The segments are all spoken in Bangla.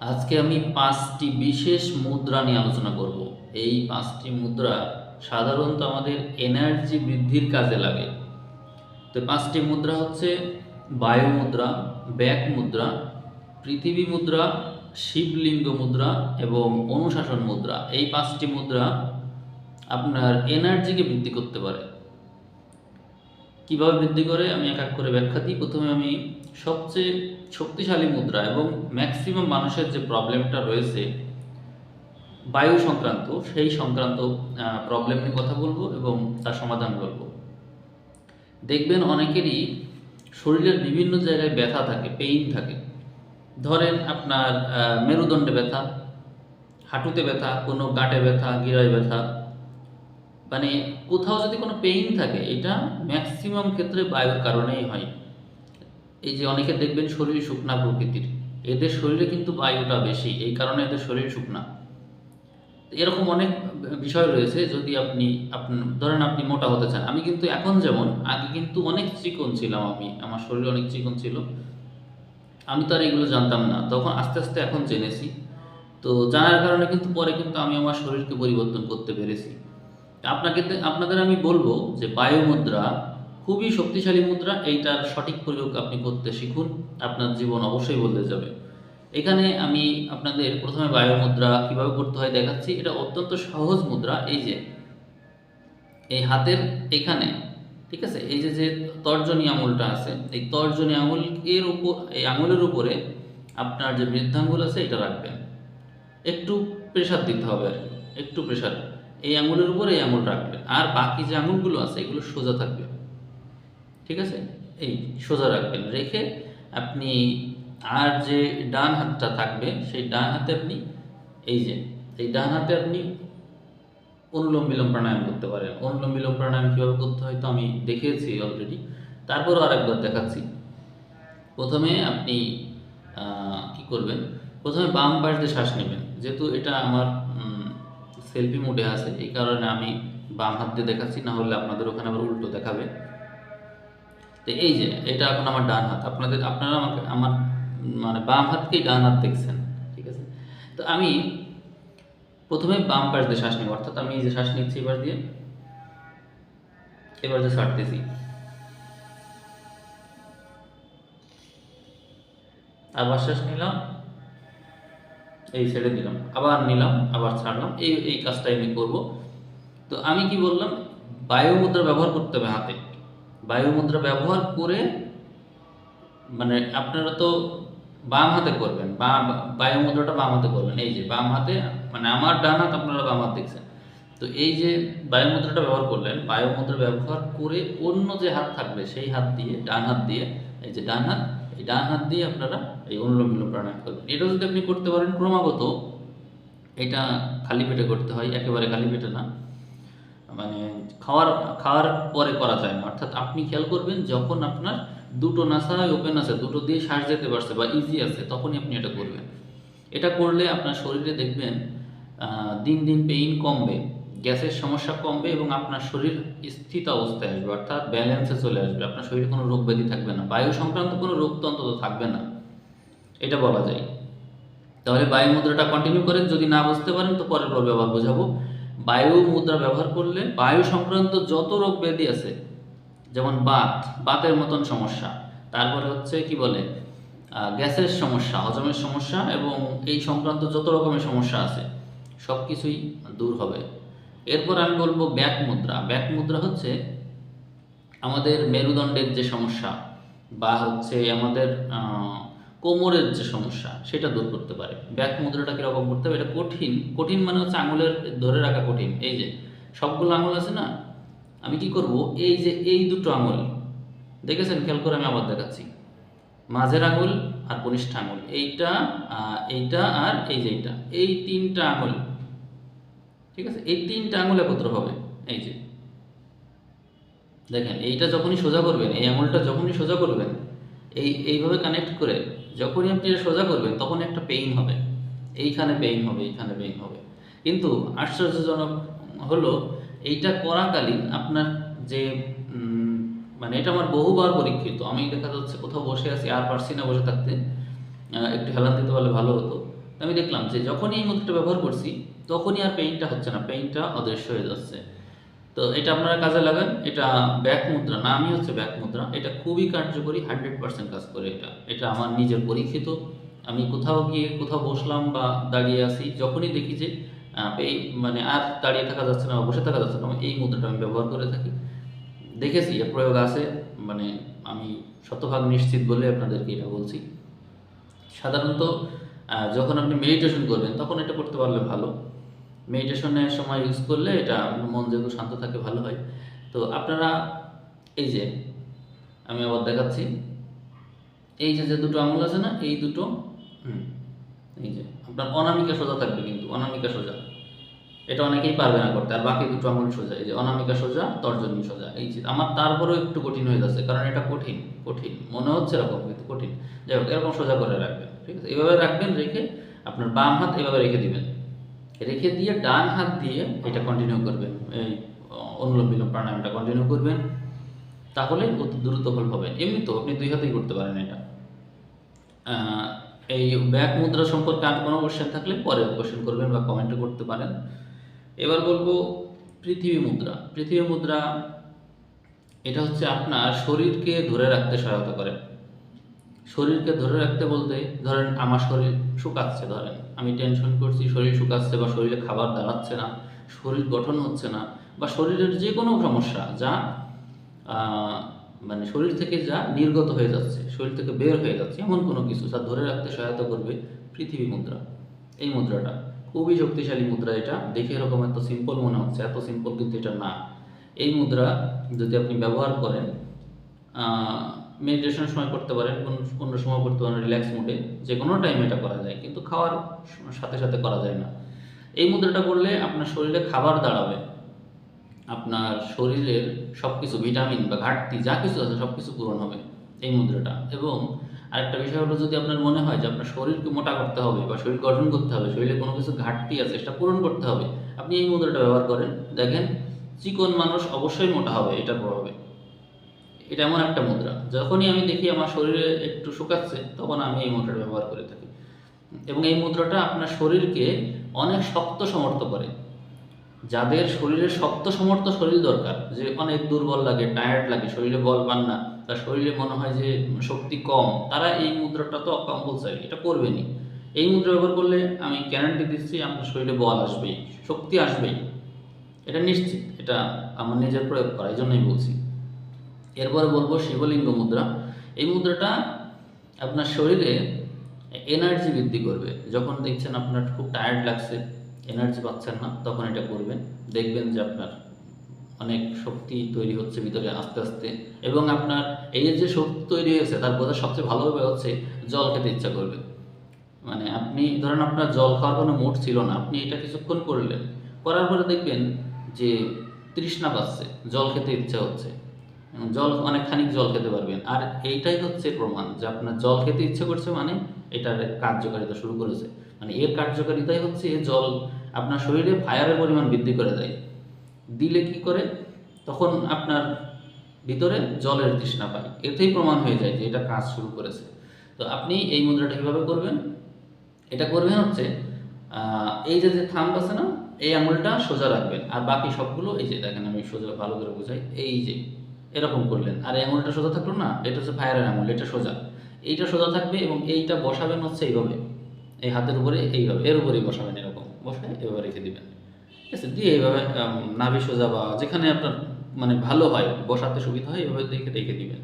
আজকে আমি পাঁচটি বিশেষ মুদ্রা নিয়ে আলোচনা করব। এই পাঁচটি মুদ্রা সাধারণত আমাদের এনার্জি বৃদ্ধির কাজে লাগে। তো পাঁচটি মুদ্রা হচ্ছে বায়ু মুদ্রা, ব্যাক মুদ্রা, পৃথিবী মুদ্রা, শিবলিঙ্গ মুদ্রা এবং অনুশাসন মুদ্রা। এই পাঁচটি মুদ্রা আপনার এনার্জিকে বৃদ্ধি করতে পারে। কীভাবে বৃদ্ধি করে? আমি এক এক করে ব্যাখ্যা দিই। প্রথমে আমি সবচেয়ে শক্তিশালী মুদ্রা এবং ম্যাক্সিমাম মানুষের যে প্রবলেমটা রয়েছে, বায়ু সংক্রান্ত, সেই সংক্রান্ত প্রবলেম নিয়ে কথা বলব এবং তার সমাধান বলব। দেখবেন অনেকেরই শরীরের বিভিন্ন জায়গায় ব্যথা থাকে পেইন থাকে। ধরেন আপনার মেরুদণ্ডে ব্যথা, হাঁটুতে ব্যথা, কোনো গাঁটে ব্যথা, গিরায় ব্যথা মানে কোথাও যদি কোনো পেইন থাকে, এটা ম্যাক্সিমাম ক্ষেত্রে বায়ুর কারণেই হয়। এই যে অনেকে দেখবেন শরীর শুকনা প্রকৃতির, এদের শরীরে কিন্তু বায়ুটা বেশি, এই কারণে এদের শরীর শুকনা। এরকম অনেক বিষয় রয়েছে, যদি আপনি ধরেন আপনি মোটা হতে চান, আমি কিন্তু এখন যেমন, আগে কিন্তু অনেক চিকন ছিলাম আমি, আমার শরীর অনেক চিকন ছিল। আমি তো আর এগুলো জানতাম না, তখন আস্তে আস্তে এখন জেনেছি। তো জানার কারণে কিন্তু পরে কিন্তু আমি আমার শরীরকে পরিবর্তন করতে পেরেছি। আপনাকে আপনাদের আমি বলব যে বায়ু মুদ্রা খুবই শক্তিশালী মুদ্রা, এইটার সঠিক প্রয়োগ আপনি করতে শিখুন, আপনার জীবন অবশ্যই বদলে যাবে। এখানে আমি আপনাদের প্রথমে বায়ু মুদ্রা কীভাবে করতে হয় দেখাচ্ছি। এটা অত্যন্ত সহজ মুদ্রা, এই যে, এই হাতের এখানে, ঠিক আছে? এই যে যে তর্জনী আঙুলটা আছে, এই তর্জনী আঙুল এর উপর, এই আঙুলের উপরে আপনার যে বৃদ্ধাঙ্গুল আছে, এটা রাখবেন। একটু প্রেশার দিতে হবে আর একটু প্রেশার এই আঙুলের উপরে এই আঙুল রাখবেন আর বাকি যে আঙুলগুলো আছে, এগুলো সোজা থাকবে। ঠিক আছে? এই সোজা রাখবেন। রেখে আপনি আর যে ডান হাতটা থাকবে, সেই ডান হাতে আপনি এই যে, এই ডান হাতে আপনি অনুলোম বিলোম প্রাণায়াম করতে পারেন। অনুলোম বিলোম প্রাণায়াম কীভাবে করতে হয় তো আমি দেখিয়েছি অলরেডি তারপরও আরেকবার দেখাচ্ছি। প্রথমে আপনি কি করবেন? প্রথমে বাম পাশ দিয়ে শ্বাস নেবেন। যেহেতু এটা আমার সেলফি মোডে আছে, এই কারণে আমি বাম হাত দিয়ে দেখাচ্ছি, না হলে আপনাদের ওখানে আবার উল্টো দেখাবে। তো এই যে, এটা এখন আমার ডান হাত। আপনাদের, আপনারা আমাকে, আমার মানে বাম হাতকেই ডান হাত দেখছেন, ঠিক আছে? তো আমি প্রথমে বাম পাশ দিয়ে শ্বাস নেব, অর্থাৎ আমি যে শ্বাস নিচ্ছি এবার দিয়ে এবার যে ছাড়তেছি। আবার শ্বাস নিলাম। এই ছেড়ে দিলাম। আবার নিলাম, আবার ছাড়লাম। এই এই কাজটাই আমি করব। তো আমি কি বললাম? বায়ু মুদ্রা ব্যবহার করতে হবে হাতে। বায়ু মুদ্রা ব্যবহার করে মানে আপনারা তো বাম হাতে করবেন। বাম বায়ু মুদ্রাটা বাম হাতে করবেন। এই যে বাম হাতে মানে আমার ডান হাত আপনারা বাম হাত দেখছেন। তো এই যে বায়ু মুদ্রাটা ব্যবহার করলেন বায়ু মুদ্রা ব্যবহার করে অন্য যে হাত থাকবে, সেই হাত দিয়ে, ডান হাত দিয়ে, এই যে ডান হাত এই ডান হাত দিয়ে আপনারা এই অনুলোম বিলোম প্রাণায়াম করবেন। এটা যদি আপনি করতে পারেন ক্রমাগত, এটা খালি পেটে করতে হয়, একেবারে খালি পেটে না। মানে খাওয়ার খাওয়ার পরে করা যায় না। অর্থাৎ আপনি খেয়াল করবেন, যখন আপনার দুটো নাসায় ওপেন আছে, দুটো দিয়ে শ্বাস যেতে পারছে বা ইজি আছে, তখনই আপনি এটা করবেন। এটা করলে আপনার শরীরে দেখবেন দিন দিন পেইন কমবে। গ্যাসের সমস্যা কমবে এবং আপনার শরীর স্থিত অবস্থায় আসবে, অর্থাৎ ব্যালেন্সে চলে আসবে। আপনার শরীরে কোনো রোগ ব্যাধি থাকবে না। বায়ু সংক্রান্ত কোনো রোগ তো অন্তত থাকবে না। এটা বলা যায়। তাহলে বায়ু মুদ্রাটা কন্টিনিউ করেন, যদি না বুঝতে পারেন তো পরের পর ব্যবহার বোঝাবো। বায়ু মুদ্রা ব্যবহার করলে বায়ু সংক্রান্ত যত রোগ ব্যাধি আছে, যেমন বাত, বাতের মতন সমস্যা, তারপরে হচ্ছে কি বলে গ্যাসের সমস্যা, হজমের সমস্যা এবং এই সংক্রান্ত যত রকমের সমস্যা আছে সব কিছুই দূর হবে। এরপর আমি বলব ব্যাক মুদ্রা। ব্যাক মুদ্রা হচ্ছে আমাদের মেরুদণ্ডের যে সমস্যা বা হচ্ছে আমাদের কোমরের যে সমস্যা, সেটা দূর করতে পারে। ব্যাক মুদ্রাটা কীরকম করতে হবে? এটা কঠিন। কঠিন মানে হচ্ছে আঙুলের ধরে রাখা কঠিন। এই যে সবগুলো আঙুল আছে না? আমি কি করব? এই যে এই দুটো আঙুল। দেখেছেন? খেয়াল করে আমি আবার দেখাচ্ছি। মাঝের আঙুল আর কনিষ্ঠ আঙুল। এইটা এইটা আর এই যে এইটা। এই তিনটা আঙুল। ঠিক আছে? এই তিনটা আঙুল একত্র হবে। এই যে। দেখেন, এইটা যখনই সোজা করবেন, এই আঙুলটা যখনই সোজা করবেন, এই, এইভাবে কানেক্ট করে যখনই আপনি এটা সোজা করবেন, তখন একটা পেইন হবে। এইখানে পেইন হবে, এইখানে পেইন হবে। কিন্তু আশ্চর্যজনক হলো, এইটা করাকালীন আপনার যে মানে এটা আমার বহুবার পরীক্ষিত। আমি দেখা যাচ্ছে কোথাও বসে আছি, আর পারছি না বসে থাকতে। একটু হেলান দিতে পারলে ভালো হতো। আমি দেখলাম যে যখনই এই মুদ্রাটা ব্যবহার করছি তখনই আর পেইনটা হচ্ছে না পেইনটা অদৃশ্য হয়ে যাচ্ছে। তো এটা আপনারা কাজে লাগান, এটা ব্যাক মুদ্রা নামই হচ্ছে ব্যাক মুদ্রা, এটা খুবই কার্যকরী হান্ড্রেড পার্সেন্ট কাজ করে এটা। এটা আমার নিজের পরীক্ষিত। আমি কোথাও গিয়ে কোথাও বসলাম বা দাঁড়িয়ে আসি যখনই দেখি যে এই মানে আর দাঁড়িয়ে থাকা যাচ্ছে না বা বসে থাকা যাচ্ছে না এই মুদ্রাটা আমি ব্যবহার করে থাকি। দেখেছি, এর প্রয়োগ আছে মানে আমি শতভাগ নিশ্চিত বলে আপনাদেরকে এটা বলছি। সাধারণত যখন আপনি মেডিটেশন করবেন, তখন এটা করতে পারলে ভালো। মেডিটেশনের সময় ইউজ করলে এটা মন যেহেতু শান্ত থাকে ভালো হয়। তো আপনারা এই যে আমি আবার দেখাচ্ছি এই যে যে দুটো আঙুল আছে না এই দুটো হুম, এই যে আপনার অনামিকা সোজা থাকবে কিন্তু অনামিকা সোজা। এটা অনেকেই পারবে না করতে আর বাকি দুটো আঙুল সোজা এই যে অনামিকা সোজা তর্জনী সোজা এই যে আমার তারপরেও একটু কঠিন হয়ে যাচ্ছে কারণ এটা কঠিন কঠিন মনে হচ্ছে এরকম কিন্তু কঠিন। যাই হোক এরকম সোজা করে রাখবেন ঠিক আছে? এভাবে রাখবেন রেখে আপনার বাম হাত এভাবে রেখে দিবেন। রেখে দিয়ে ডান হাত দিয়ে এটা কন্টিনিউ করবেন। এই অনুলোম বিলোম প্রাণায়ামটা কন্টিনিউ করবেন। তাহলে অতি দ্রুত ফল হবে। এমনি তো আপনি দুই হাতেই করতে পারেন এটা। এই ব্যাক মুদ্রা সম্পর্কে আর কোনো কোশ্চেন থাকলে পরে কোশ্চেন করবেন বা কমেন্টে করতে পারেন। এবার বলব পৃথিবী মুদ্রা। পৃথিবী মুদ্রা, এটা হচ্ছে আপনার শরীরকে ধরে রাখতে সহায়তা করে। শরীরকে ধরে রাখতে বলতে ধরেন আমার শরীর শুকাচ্ছে ধরেন। আমি টেনশন করছি, শরীর শুকাচ্ছে বা শরীরে খাবার দাঁড়াচ্ছে না, শরীর গঠন হচ্ছে না বা শরীরের যে কোনো সমস্যা যা মানে শরীর থেকে যা নির্গত হয়ে যাচ্ছে, শরীর থেকে বের হয়ে যাচ্ছে, এমন কোনো কিছু যা ধরে রাখতে সহায়তা করবে পৃথিবী মুদ্রা। এই মুদ্রাটা, খুবই শক্তিশালী মুদ্রা এটা, দেখে এরকম এত সিম্পল মনে হচ্ছে, এত সিম্পল কিন্তু এটা না। এই মুদ্রা যদি আপনি ব্যবহার করেন মেডিটেশনের সময় করতে পারেন কোন অন্য সময় করতে পারেন রিল্যাক্স মুডে যে কোনো টাইমে এটা করা যায়, কিন্তু খাওয়ার সাথে সাথে করা যায় না। এই মুদ্রাটা করলে আপনার শরীরে খাবার দাঁড়াবে, আপনার শরীরের সব কিছু ভিটামিন বা ঘাটতি, যা কিছু আছে সব কিছু পূরণ হবে, এই মুদ্রাটা। এবং আরেকটা বিষয় হলো, যদি আপনার মনে হয় যে আপনার শরীরকে মোটা করতে হবে বা শরীর গঠন করতে হবে, শরীরে কোনো কিছু ঘাটতি আছে, সেটা পূরণ করতে হবে, আপনি এই মুদ্রাটা ব্যবহার করেন। দেখেন, চিকন মানুষ অবশ্যই মোটা হবে, এটার প্রভাবে। এটা এমন একটা মুদ্রা। যখনই আমি দেখি আমার শরীরে একটু শুকাচ্ছে, তখন আমি এই মুদ্রাটা ব্যবহার করে থাকি। এবং এই মুদ্রাটা আপনার শরীরকে অনেক শক্ত সমর্থ করে। যাদের শরীরে শক্ত সমর্থ শরীর দরকার, যে অনেক দুর্বল লাগে টায়ার্ড লাগে, শরীরে বল পান না, তার শরীরে মনে হয় যে শক্তি কম, তারা এই মুদ্রাটা তো কম্পালসারি এটা করবেনই। এই মুদ্রা ব্যবহার করলে আমি গ্যারান্টি দিচ্ছি, আপনার শরীরে বল আসবেই, শক্তি আসবেই। এটা নিশ্চিত, এটা আমার নিজের প্রয়োগ করা, এই জন্যই বলছি। এরপরে বলব শিবলিঙ্গ মুদ্রা। এই মুদ্রাটা আপনার শরীরে এনার্জি বৃদ্ধি করবে। যখন দেখছেন আপনার খুব টায়ার্ড লাগছে এনার্জি পাচ্ছেন না, তখন এটা করবেন। দেখবেন যে আপনার অনেক শক্তি তৈরি হচ্ছে ভিতরে আস্তে আস্তে। এবং আপনার এই যে শক্তি তৈরি হয়েছে, তার বোঝা সবচেয়ে ভালোভাবে হচ্ছে জল খেতে ইচ্ছা করবে। মানে আপনি, ধরেন আপনার জল খাওয়ার কোনো মুড ছিল না, আপনি এটা কিছুক্ষণ করলেন। করার পরে দেখবেন যে তৃষ্ণা পাচ্ছে, জল খেতে ইচ্ছা হচ্ছে। জল অনেক খানিক জল খেতে পারবেন। আর এইটাই হচ্ছে প্রমাণ যে আপনার জল খেতে ইচ্ছে করছে মানে এটার কার্যকারিতা শুরু করেছে। মানে এর কার্যকারিতাই হচ্ছে এ জল আপনার শরীরে ফায়ারের পরিমাণ বৃদ্ধি করে দেয়। দিলে কি করে? তখন আপনার ভিতরে জলের তৃষ্ণা পায়। এতেই প্রমাণ হয়ে যায় যে এটা কাজ শুরু করেছে। তো আপনি এই মুদ্রাটা কীভাবে করবেন? এটা করবেন হচ্ছে এই যে যে থাম্ব আছে না, এই আঙুলটা সোজা রাখবেন। আর বাকি সবগুলো, এই যে দেখেন আমি সোজা ভালো করে বোঝাই, এই যে এরকম করলেন। আর আঙুলটা সোজা থাকল না, এটা হচ্ছে ফায়ারের আঙুল এটা সোজা। এইটা সোজা থাকবে এবং এইটা বসাবেন হচ্ছে এইভাবে। এই হাতের উপরে এইভাবে, এর উপরেই বসাবেন এরকম। বসায় এভাবে রেখে দিবেন। ঠিক আছে? দিয়ে এইভাবে নাভি সোজা বা যেখানে আপনার মানে ভালো হয়, বসাতে সুবিধা হয় এভাবে দেখে রেখে দিবেন।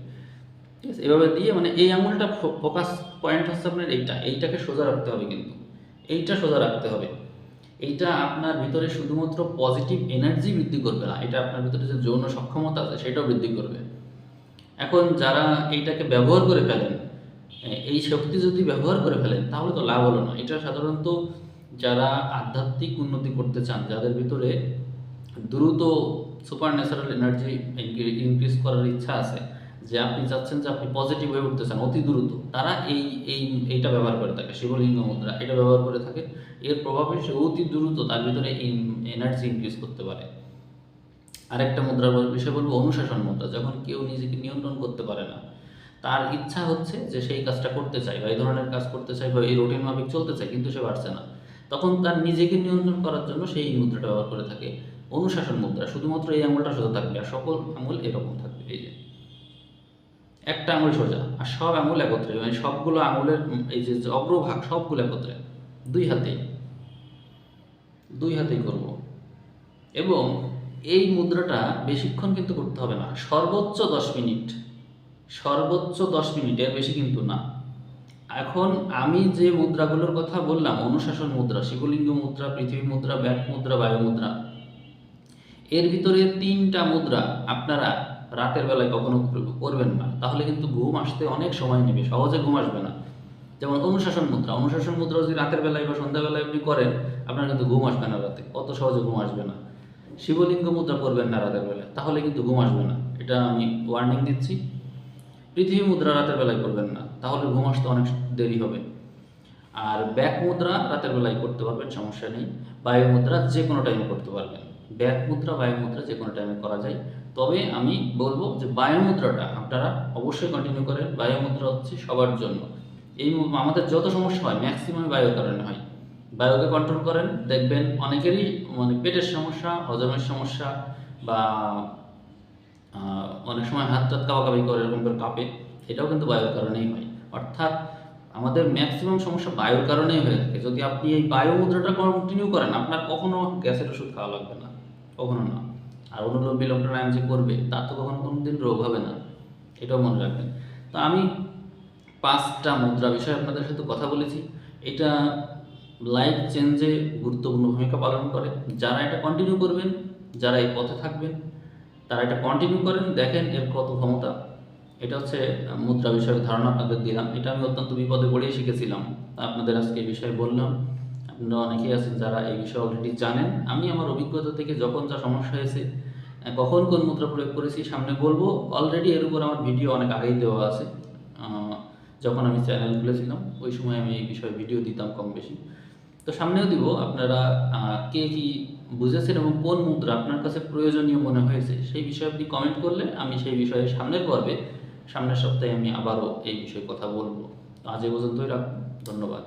ঠিক আছে? এভাবে দিয়ে মানে এই আঙুলটা ফোকাস পয়েন্ট হচ্ছে আপনার এইটা। এইটাকে সোজা রাখতে হবে কিন্তু। এইটা সোজা রাখতে হবে। এইটা আপনার ভিতরে শুধুমাত্র পজিটিভ এনার্জি বৃদ্ধি করবে না, এটা আপনার ভিতরে যে যৌন সক্ষমতা আছে সেটাও বৃদ্ধি করবে। এখন যারা এইটাকে ব্যবহার করে ফেলেন এই শক্তি যদি ব্যবহার করে ফেলেন, তাহলে তো লাভ হলো না। এটা সাধারণত যারা আধ্যাত্মিক উন্নতি করতে চান, যাদের ভিতরে দ্রুত সুপার ন্যাচারাল এনার্জি ইনক্রিজ করার ইচ্ছা আছে যে আপনি চাচ্ছেন যে আপনি পজিটিভ হয়ে উঠতে চান, অতি দ্রুত। তারা এই এই, এইটা ব্যবহার করে থাকে, শিবলিঙ্গ মুদ্রা, এটা ব্যবহার করে থাকে। এর প্রভাবে সে অতি দ্রুত তার ভিতরে এনার্জি ইনক্রিজ করতে পারে। আরেকটা মুদ্রার বিষয় বলব, অনুশাসন মুদ্রা। যখন কেউ নিজেকে নিয়ন্ত্রণ করতে পারে না, তার ইচ্ছা হচ্ছে যে সেই কাজটা করতে চায় বা এই ধরনের কাজ করতে চায় বা এই রুটিন মাফিক চলতে চায়, কিন্তু সে পারছে না। তখন তার নিজেকে নিয়ন্ত্রণ করার জন্য সেই মুদ্রাটা ব্যবহার করে থাকে। অনুশাসন মুদ্রা, শুধুমাত্র এই আঙুলটা সোজা থাকবে আর সকল আঙুল এরকম থাকবে। এই যে একটা আঙুল সোজা আর সব আঙুল একত্রে মানে সবগুলো আঙুলের এই যে অগ্রভাগ সবগুলো একত্রে, দুই হাতেই দুই হাতেই করব। এবং এই মুদ্রাটা বেশিক্ষণ কিন্তু করতে হবে না, সর্বোচ্চ দশ মিনিট, সর্বোচ্চ দশ মিনিট এর বেশি কিন্তু না। এখন আমি যে মুদ্রাগুলোর কথা বললাম, অনুশাসন মুদ্রা, শিবলিঙ্গ মুদ্রা, পৃথিবী মুদ্রা, ব্যাট মুদ্রা, বায়ু মুদ্রা, এর ভিতরে তিনটা মুদ্রা আপনারা রাতের বেলায় কখনো করবেন না। তাহলে কিন্তু ঘুম আসতে অনেক সময় নেবে, সহজে ঘুম আসবে না। যেমন অনুশাসন মুদ্রা অনুশাসন মুদ্রা যদি রাতের বেলায় বা সন্ধ্যাবেলায় আপনি করেন, আপনার কিন্তু ঘুম আসবে না রাতে, অত সহজে ঘুম আসবে না। শিবলিঙ্গ মুদ্রা করবেন না রাতের বেলায়, তাহলে কিন্তু ঘুম আসবে না। এটা আমি ওয়ার্নিং দিচ্ছি। পৃথিবী মুদ্রা রাতের বেলায় করবেন না, তাহলে ঘুম আসতে অনেক দেরি হবে। আর ব্যাক মুদ্রা রাতের বেলায় করতে পারবেন, সমস্যা নেই। বায়ু মুদ্রা যে কোনো টাইমে করতে পারবেন। ব্যাক মুদ্রা, বায়ু মুদ্রা যে কোনো টাইমে করা যায়। তবে আমি বলব যে বায়ু মুদ্রাটা আপনারা অবশ্যই কন্টিনিউ করেন। বায়ু মুদ্রা হচ্ছে সবার জন্য। এই আমাদের যত সমস্যা হয় ম্যাক্সিমাম বায়ুর কারণে হয়। বায়ুকে কন্ট্রোল করেন। দেখবেন অনেকেরই মানে পেটের সমস্যা, হজমের সমস্যা বা অনেক সময় হাত টাত কাবাকাবি করে, এরকম করে কাঁপে। এটাও কিন্তু বায়ুর কারণেই হয়। অর্থাৎ আমাদের ম্যাক্সিমাম সমস্যা বায়ুর কারণেই হয়ে থাকে। যদি আপনি এই বায়ু মুদ্রাটা কন্টিনিউ করেন, আপনার কখনো গ্যাসের ওষুধ খাওয়া লাগবে না। কখনো না। আর অনুলোম বিলোম প্রাণায়াম যে করবে, তার তো কখনো কোনো দিন রোগ হবে না। এটাও মনে রাখবেন। তো আমি পাঁচটা মুদ্রা বিষয়ে আপনাদের সাথে কথা বলেছি। এটা লাইফ চেঞ্জে গুরুত্বপূর্ণ ভূমিকা পালন করে। যারা এটা কন্টিনিউ করবেন, যারা এই পথে থাকবেন, তারা এটা কন্টিনিউ করেন, দেখেন এর কত ক্ষমতা। এটা হচ্ছে মুদ্রা বিষয়ক ধারণা আপনাদের দিলাম। এটা আমি অত্যন্ত বিপদে পড়েই শিখেছিলাম। আপনাদের আজকে এই বিষয়ে বললাম। আপনারা অনেকেই আছেন যারা এই বিষয়ে অলরেডি জানেন। আমি আমার অভিজ্ঞতা থেকে যখন যা সমস্যা হয়েছে কখন কোন মুদ্রা প্রয়োগ করেছি সামনে বলব। অলরেডি এর উপর আমার ভিডিও অনেক আগেই দেওয়া আছে। যখন আমি চ্যানেল খুলেছিলাম, ওই সময় আমি এই বিষয়ে ভিডিও দিতাম কম বেশি। তো সামনেও দিব, আপনারা কে কি বুঝেছেন এবং কোন মুদ্রা আপনার কাছে প্রয়োজনীয় মনে হয়েছে, সেই বিষয়ে আপনি কমেন্ট করলে আমি সেই বিষয়ে সামনের পর্বে, সামনের সপ্তাহে আমি আবারও এই বিষয়ে কথা বলব। আজ এ পর্যন্তই রাখুন ধন্যবাদ।